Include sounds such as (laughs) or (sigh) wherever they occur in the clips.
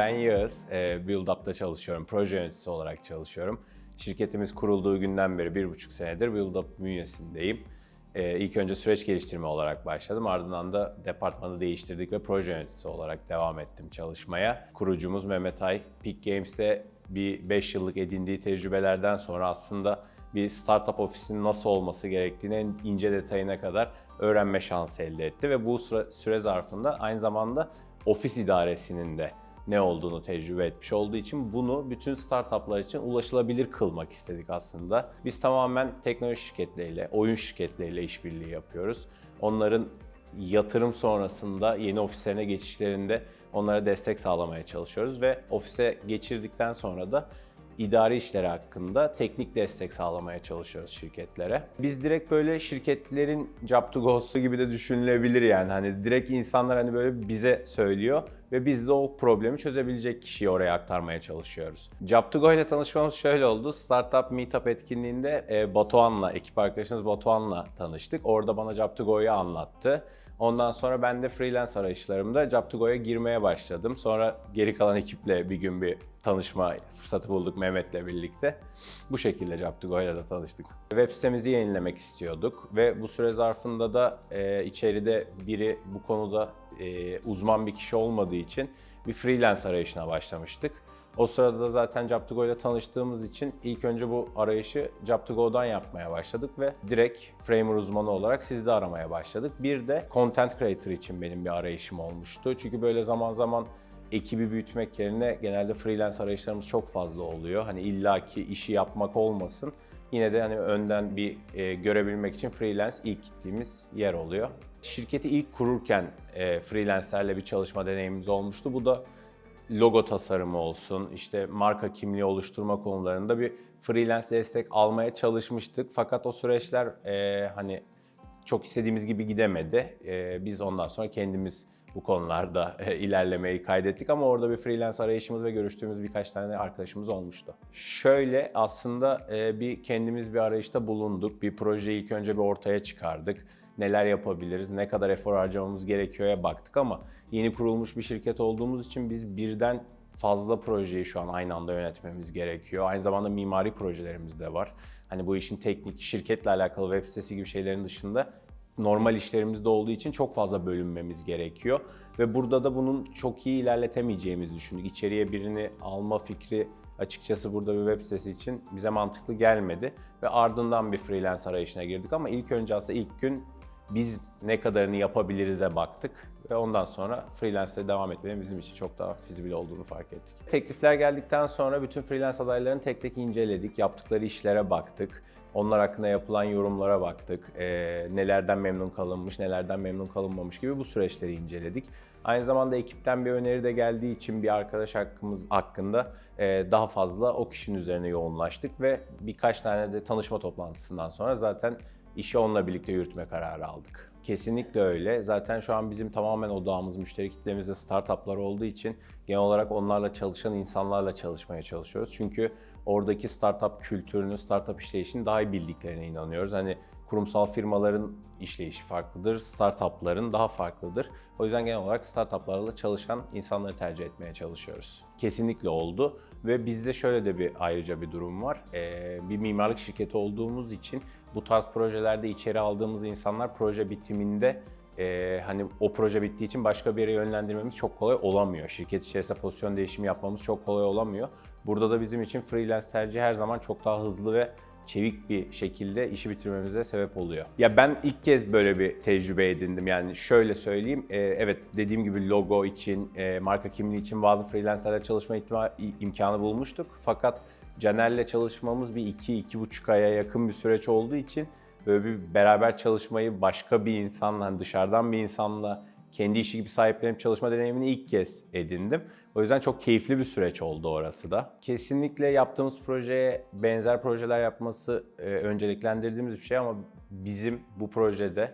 Ben Yağız, e, Build Up'ta çalışıyorum, proje yöneticisi olarak çalışıyorum. Şirketimiz kurulduğu günden beri bir buçuk senedir Build Up bünyesindeyim. E, ilk önce süreç geliştirme olarak başladım, ardından da departmanı değiştirdik ve proje yöneticisi olarak devam ettim çalışmaya. Kurucumuz Mehmet Ay, Peak Games'te bir 5 yıllık edindiği tecrübelerden sonra aslında bir startup ofisinin nasıl olması gerektiğini en ince detayına kadar öğrenme şansı elde etti ve bu süre, süre zarfında aynı zamanda ofis idaresinin de ne olduğunu tecrübe etmiş olduğu için bunu bütün startuplar için ulaşılabilir kılmak istedik aslında. Biz tamamen teknoloji şirketleriyle, oyun şirketleriyle işbirliği yapıyoruz. Onların yatırım sonrasında yeni ofislerine geçişlerinde onlara destek sağlamaya çalışıyoruz ve ofise geçirdikten sonra da idari işleri hakkında teknik destek sağlamaya çalışıyoruz şirketlere. Biz direkt böyle şirketlerin job to go'su gibi de düşünülebilir yani. Hani direkt insanlar hani böyle bize söylüyor ve biz de o problemi çözebilecek kişiyi oraya aktarmaya çalışıyoruz. Job to go ile tanışmamız şöyle oldu. Startup Meetup etkinliğinde e, Batuhan'la, ekip arkadaşımız Batuhan'la tanıştık. Orada bana Job to go'yu anlattı. Ondan sonra ben de freelance arayışlarımda Job2Go'ya girmeye başladım. Sonra geri kalan ekiple bir gün bir tanışma fırsatı bulduk Mehmet'le birlikte. Bu şekilde Job2Go'yla da tanıştık. Web sitemizi yenilemek istiyorduk ve bu süre zarfında da e, içeride biri bu konuda e, uzman bir kişi olmadığı için bir freelance arayışına başlamıştık. O sırada da zaten Job2Go ile tanıştığımız için ilk önce bu arayışı Job2Go'dan yapmaya başladık ve direkt Framer uzmanı olarak sizi de aramaya başladık. Bir de Content Creator için benim bir arayışım olmuştu. Çünkü böyle zaman zaman ekibi büyütmek yerine genelde freelance arayışlarımız çok fazla oluyor. Hani illaki işi yapmak olmasın. Yine de hani önden bir e, görebilmek için freelance ilk gittiğimiz yer oluyor. Şirketi ilk kururken e, freelancerlerle bir çalışma deneyimimiz olmuştu. Bu da logo tasarımı olsun, işte marka kimliği oluşturma konularında bir freelance destek almaya çalışmıştık. Fakat o süreçler e, hani çok istediğimiz gibi gidemedi. E, biz ondan sonra kendimiz bu konularda e, ilerlemeyi kaydettik ama orada bir freelance arayışımız ve görüştüğümüz birkaç tane arkadaşımız olmuştu. Şöyle aslında e, bir kendimiz bir arayışta bulunduk. Bir projeyi ilk önce bir ortaya çıkardık. Neler yapabiliriz, ne kadar efor harcamamız gerekiyor'ya baktık ama yeni kurulmuş bir şirket olduğumuz için biz birden fazla projeyi şu an aynı anda yönetmemiz gerekiyor. Aynı zamanda mimari projelerimiz de var. Hani bu işin teknik, şirketle alakalı web sitesi gibi şeylerin dışında normal işlerimizde olduğu için çok fazla bölünmemiz gerekiyor. Ve burada da bunun çok iyi ilerletemeyeceğimizi düşündük. İçeriye birini alma fikri açıkçası burada bir web sitesi için bize mantıklı gelmedi. Ve ardından bir freelance arayışına girdik ama ilk önce aslında ilk gün biz ne kadarını yapabiliriz'e baktık ve ondan sonra freelance'e devam etmenin bizim için çok daha fizibil olduğunu fark ettik. Teklifler geldikten sonra bütün freelance adaylarını tek tek inceledik, yaptıkları işlere baktık. Onlar hakkında yapılan yorumlara baktık. E, nelerden memnun kalınmış, nelerden memnun kalınmamış gibi bu süreçleri inceledik. Aynı zamanda ekipten bir öneri de geldiği için bir arkadaş hakkımız hakkında e, daha fazla o kişinin üzerine yoğunlaştık ve birkaç tane de tanışma toplantısından sonra zaten işi onunla birlikte yürütme kararı aldık. Kesinlikle öyle. Zaten şu an bizim tamamen odağımız, müşteri kitlemizde startuplar olduğu için genel olarak onlarla çalışan insanlarla çalışmaya çalışıyoruz. Çünkü oradaki startup kültürünü, startup işleyişini daha iyi bildiklerine inanıyoruz. Hani kurumsal firmaların işleyişi farklıdır, startupların daha farklıdır. O yüzden genel olarak startuplarla çalışan insanları tercih etmeye çalışıyoruz. Kesinlikle oldu ve bizde şöyle de bir ayrıca bir durum var. Ee, bir mimarlık şirketi olduğumuz için bu tarz projelerde içeri aldığımız insanlar proje bitiminde e, hani o proje bittiği için başka bir yere yönlendirmemiz çok kolay olamıyor. Şirket içerisinde pozisyon değişimi yapmamız çok kolay olamıyor. Burada da bizim için freelance tercih her zaman çok daha hızlı ve çevik bir şekilde işi bitirmemize sebep oluyor. Ya ben ilk kez böyle bir tecrübe edindim. Yani şöyle söyleyeyim, e, evet dediğim gibi logo için, e, marka kimliği için bazı freelancerlerle çalışma ihtima- imkanı bulmuştuk. Fakat Caner'le çalışmamız bir iki, iki buçuk aya yakın bir süreç olduğu için böyle bir beraber çalışmayı başka bir insanla, dışarıdan bir insanla kendi işi gibi sahiplenip çalışma deneyimini ilk kez edindim. O yüzden çok keyifli bir süreç oldu orası da. Kesinlikle yaptığımız projeye benzer projeler yapması e, önceliklendirdiğimiz bir şey ama bizim bu projede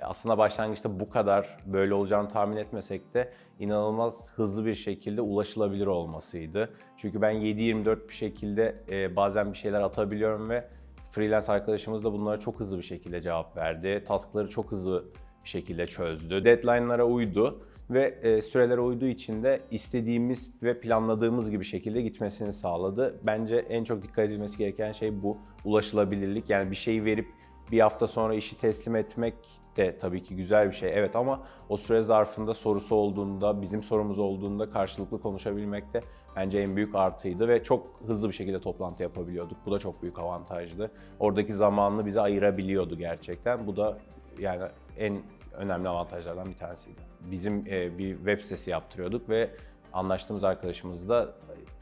aslında başlangıçta bu kadar böyle olacağını tahmin etmesek de inanılmaz hızlı bir şekilde ulaşılabilir olmasıydı. Çünkü ben 7-24 bir şekilde e, bazen bir şeyler atabiliyorum ve freelance arkadaşımız da bunlara çok hızlı bir şekilde cevap verdi. Taskları çok hızlı bir şekilde çözdü. Deadline'lara uydu. Ve e, sürelere uyduğu için de istediğimiz ve planladığımız gibi şekilde gitmesini sağladı. Bence en çok dikkat edilmesi gereken şey bu ulaşılabilirlik. Yani bir şeyi verip bir hafta sonra işi teslim etmek de tabii ki güzel bir şey. Evet ama o süre zarfında sorusu olduğunda, bizim sorumuz olduğunda karşılıklı konuşabilmek de bence en büyük artıydı ve çok hızlı bir şekilde toplantı yapabiliyorduk. Bu da çok büyük avantajdı. Oradaki zamanını bize ayırabiliyordu gerçekten. Bu da yani en önemli avantajlardan bir tanesiydi. Bizim e, bir web sitesi yaptırıyorduk ve anlaştığımız arkadaşımız da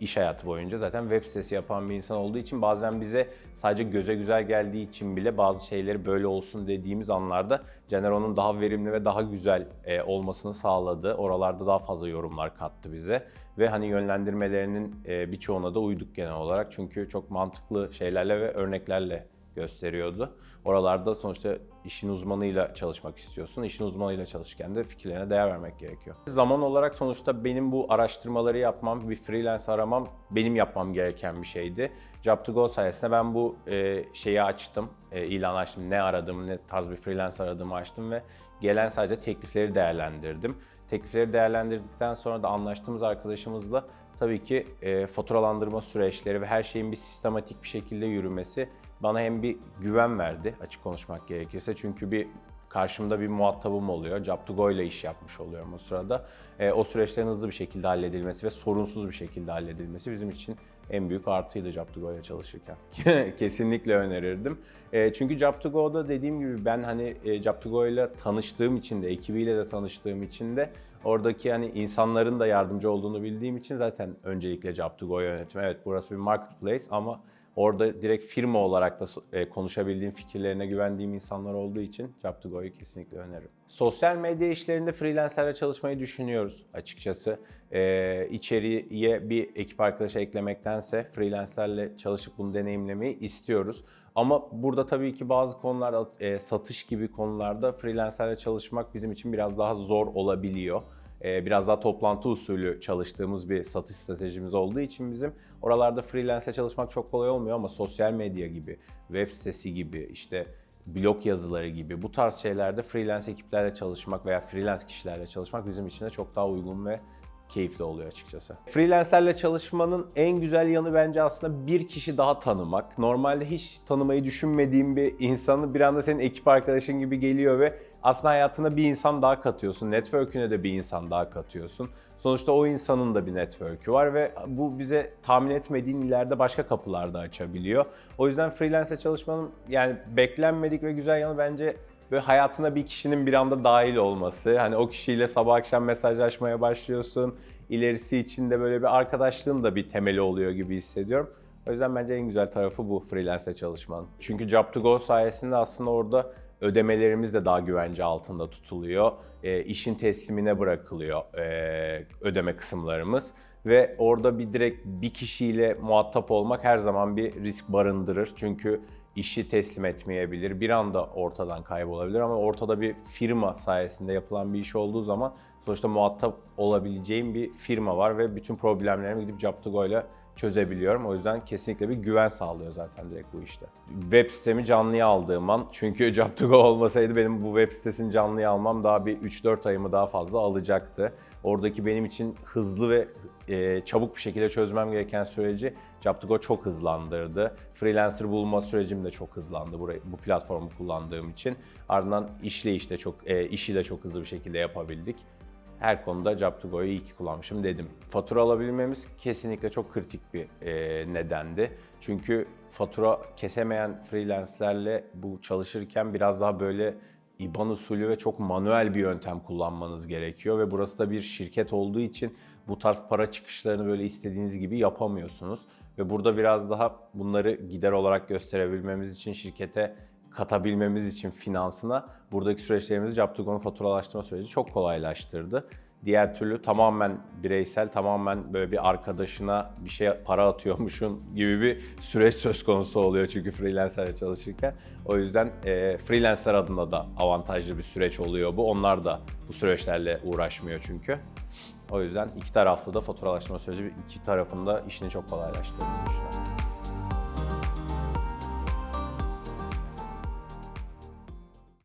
iş hayatı boyunca zaten web sitesi yapan bir insan olduğu için bazen bize sadece göze güzel geldiği için bile bazı şeyleri böyle olsun dediğimiz anlarda Caner onun daha verimli ve daha güzel e, olmasını sağladı. Oralarda daha fazla yorumlar kattı bize ve hani yönlendirmelerinin e, birçoğuna da uyduk genel olarak çünkü çok mantıklı şeylerle ve örneklerle gösteriyordu. Oralarda sonuçta işin uzmanıyla çalışmak istiyorsun. İşin uzmanıyla çalışırken de fikirlerine değer vermek gerekiyor. Zaman olarak sonuçta benim bu araştırmaları yapmam, bir freelance aramam benim yapmam gereken bir şeydi. Job2Go sayesinde ben bu e, şeyi açtım, e, ilan açtım. Ne aradığımı, ne tarz bir freelance aradığımı açtım ve gelen sadece teklifleri değerlendirdim. Teklifleri değerlendirdikten sonra da anlaştığımız arkadaşımızla tabii ki e, faturalandırma süreçleri ve her şeyin bir sistematik bir şekilde yürümesi bana hem bir güven verdi açık konuşmak gerekirse. Çünkü bir karşımda bir muhatabım oluyor. Job2Go ile iş yapmış oluyorum o sırada. E, o süreçlerin hızlı bir şekilde halledilmesi ve sorunsuz bir şekilde halledilmesi bizim için en büyük artıydı Job2Go ile çalışırken. (laughs) Kesinlikle önerirdim. E, çünkü Job2Go'da dediğim gibi ben hani e, Job2Go ile tanıştığım için de, ekibiyle de tanıştığım için de oradaki hani insanların da yardımcı olduğunu bildiğim için zaten öncelikle Job2Go'yu yönetim. Evet burası bir marketplace ama Orada direkt firma olarak da e, konuşabildiğim, fikirlerine güvendiğim insanlar olduğu için Job2Go'yu kesinlikle öneririm. Sosyal medya işlerinde freelancerle çalışmayı düşünüyoruz açıkçası. Ee, içeriye bir ekip arkadaşı eklemektense freelancerle çalışıp bunu deneyimlemeyi istiyoruz. Ama burada tabii ki bazı konularda, e, satış gibi konularda freelancerle çalışmak bizim için biraz daha zor olabiliyor e, biraz daha toplantı usulü çalıştığımız bir satış stratejimiz olduğu için bizim oralarda freelance çalışmak çok kolay olmuyor ama sosyal medya gibi, web sitesi gibi, işte blog yazıları gibi bu tarz şeylerde freelance ekiplerle çalışmak veya freelance kişilerle çalışmak bizim için de çok daha uygun ve keyifli oluyor açıkçası. Freelancerle çalışmanın en güzel yanı bence aslında bir kişi daha tanımak. Normalde hiç tanımayı düşünmediğim bir insanı bir anda senin ekip arkadaşın gibi geliyor ve aslında hayatına bir insan daha katıyorsun. Network'üne de bir insan daha katıyorsun. Sonuçta o insanın da bir network'ü var ve bu bize tahmin etmediğin ileride başka kapılar da açabiliyor. O yüzden freelance çalışmanın yani beklenmedik ve güzel yanı bence böyle hayatına bir kişinin bir anda dahil olması. Hani o kişiyle sabah akşam mesajlaşmaya başlıyorsun. İlerisi için de böyle bir arkadaşlığın da bir temeli oluyor gibi hissediyorum. O yüzden bence en güzel tarafı bu freelance çalışmanın. Çünkü Job2Go sayesinde aslında orada ödemelerimiz de daha güvence altında tutuluyor. E, işin teslimine bırakılıyor e, ödeme kısımlarımız ve orada bir direkt bir kişiyle muhatap olmak her zaman bir risk barındırır. Çünkü işi teslim etmeyebilir, bir anda ortadan kaybolabilir ama ortada bir firma sayesinde yapılan bir iş olduğu zaman sonuçta muhatap olabileceğim bir firma var ve bütün problemlerimi gidip Job2Go ile çözebiliyorum. O yüzden kesinlikle bir güven sağlıyor zaten direkt bu işte. Web sitemi canlıya aldığım an çünkü (laughs) Job2Go olmasaydı benim bu web sitesini canlıya almam daha bir 3-4 ayımı daha fazla alacaktı. Oradaki benim için hızlı ve e, çabuk bir şekilde çözmem gereken süreci Job2Go çok hızlandırdı. Freelancer bulma sürecim de çok hızlandı burayı, bu platformu kullandığım için. Ardından işleyiş de çok, e, işi de çok hızlı bir şekilde yapabildik her konuda Job2Go'yu iyi ki kullanmışım dedim. Fatura alabilmemiz kesinlikle çok kritik bir e, nedendi. Çünkü fatura kesemeyen freelance'lerle bu çalışırken biraz daha böyle IBAN usulü ve çok manuel bir yöntem kullanmanız gerekiyor ve burası da bir şirket olduğu için bu tarz para çıkışlarını böyle istediğiniz gibi yapamıyorsunuz. Ve burada biraz daha bunları gider olarak gösterebilmemiz için şirkete katabilmemiz için finansına buradaki süreçlerimizi Job2Go'nun faturalaştırma süreci çok kolaylaştırdı. Diğer türlü tamamen bireysel, tamamen böyle bir arkadaşına bir şey para atıyormuşun gibi bir süreç söz konusu oluyor çünkü freelancerle çalışırken. O yüzden e, freelancer adına da avantajlı bir süreç oluyor bu. Onlar da bu süreçlerle uğraşmıyor çünkü. O yüzden iki taraflı da faturalaştırma süreci iki tarafında işini çok kolaylaştırdığını düşünüyorum.